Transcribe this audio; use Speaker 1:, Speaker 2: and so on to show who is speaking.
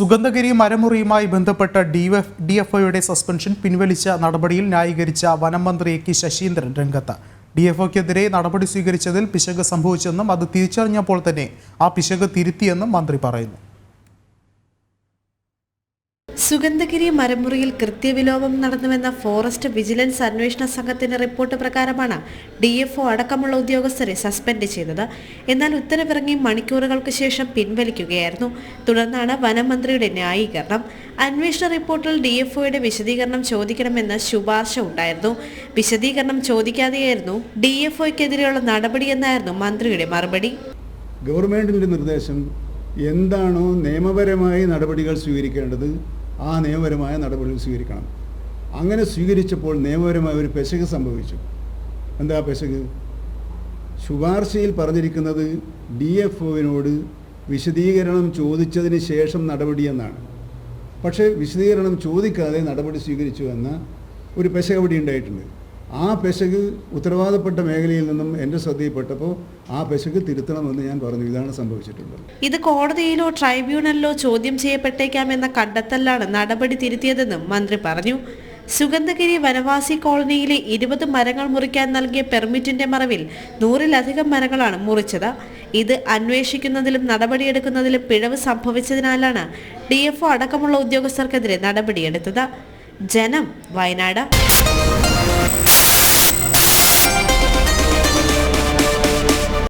Speaker 1: സുഗന്ധഗിരി മരമുറിയുമായി ബന്ധപ്പെട്ട DF ഡിഎഫ്ഒയുടെ suspension പിൻവലിച്ച നടപടിയിൽ ന്യായീകരിച്ച വനം മന്ത്രി കെ ശശീന്ദ്രൻ രംഗത്ത്. ഡിഎഫ്ഒക്കെതിരെ നടപടി സ്വീകരിച്ചതിൽ പിശക് സംഭവിച്ചെന്നും അത് തിരിച്ചറിഞ്ഞപ്പോൾ തന്നെ ആ പിശക് തിരുത്തിയെന്നും മന്ത്രി പറയുന്നു.
Speaker 2: സുഗന്ധഗിരി മരമുറിയിൽ കൃത്യവിലോപം നടന്നുവെന്ന ഫോറസ്റ്റ് വിജിലൻസ് അന്വേഷണ സംഘത്തിന്റെ റിപ്പോർട്ട് പ്രകാരമാണ് ഡി എഫ് ഒ അടക്കമുള്ള ഉദ്യോഗസ്ഥരെ സസ്പെൻഡ് ചെയ്തത്. എന്നാൽ ഉത്തരവിറങ്ങി മണിക്കൂറുകൾക്ക് ശേഷം പിൻവലിക്കുകയായിരുന്നു. തുടർന്നാണ് വനമന്ത്രിയുടെ ന്യായീകരണം. അന്വേഷണ റിപ്പോർട്ടിൽ ഡി എഫ് ഒയുടെ വിശദീകരണം ചോദിക്കണമെന്ന് ശുപാർശ ഉണ്ടായിരുന്നു. വിശദീകരണം ചോദിക്കാതെയായിരുന്നു ഡി എഫ് ഒയ്ക്കെതിരെയുള്ള നടപടിയെന്നായിരുന്നു മന്ത്രിയുടെ മറുപടി.
Speaker 3: ഗവൺമെന്റിന്റെ നിർദ്ദേശം എന്താണോ നിയമപരമായി നടപടികൾ സ്വീകരിക്കേണ്ടത് ആ നിയമപരമായ നടപടികൾ സ്വീകരിക്കണം. അങ്ങനെ സ്വീകരിച്ചപ്പോൾ നിയമപരമായ ഒരു പെശക് സംഭവിച്ചു. എന്താ പെശക്? ശുപാർശയിൽ പറഞ്ഞിരിക്കുന്നത് ഡി എഫ് ഒവിനോട് വിശദീകരണം ചോദിച്ചതിന് ശേഷം നടപടി എന്നാണ്. പക്ഷേ വിശദീകരണം ചോദിക്കാതെ നടപടി സ്വീകരിച്ചു എന്ന ഒരു പെശക് ഉണ്ടായിട്ടുണ്ട്. ആ പെശക് ഉത്തരവാദപ്പെട്ട മേഖലയിൽ നിന്നും എന്റെ ശ്രദ്ധയിൽപ്പെട്ടപ്പോൾ ആ പെശക് തിരുത്തണമെന്ന് ഞാൻ പറഞ്ഞു. ഇതാണ് സംഭവിച്ചിട്ടുള്ളത്.
Speaker 2: ഇത് കോടതിയിലോ ട്രൈബ്യൂണലിലോ ചോദ്യം ചെയ്യപ്പെട്ടേക്കാം എന്ന കണ്ടെത്തലാണ് നടപടി തിരുത്തിയതെന്നും മന്ത്രി പറഞ്ഞു. സുഗന്ധഗിരി വനവാസി കോളനിയിലെ ഇരുപത് മരങ്ങൾ മുറിക്കാൻ നൽകിയ പെർമിറ്റിന്റെ മറവിൽ നൂറിലധികം മരങ്ങളാണ് മുറിച്ചത്. ഇത് അന്വേഷിക്കുന്നതിലും നടപടിയെടുക്കുന്നതിലും പിഴവ് സംഭവിച്ചതിനാലാണ് ഡി അടക്കമുള്ള ഉദ്യോഗസ്ഥർക്കെതിരെ നടപടിയെടുത്തത്. ജനം വയനാട്.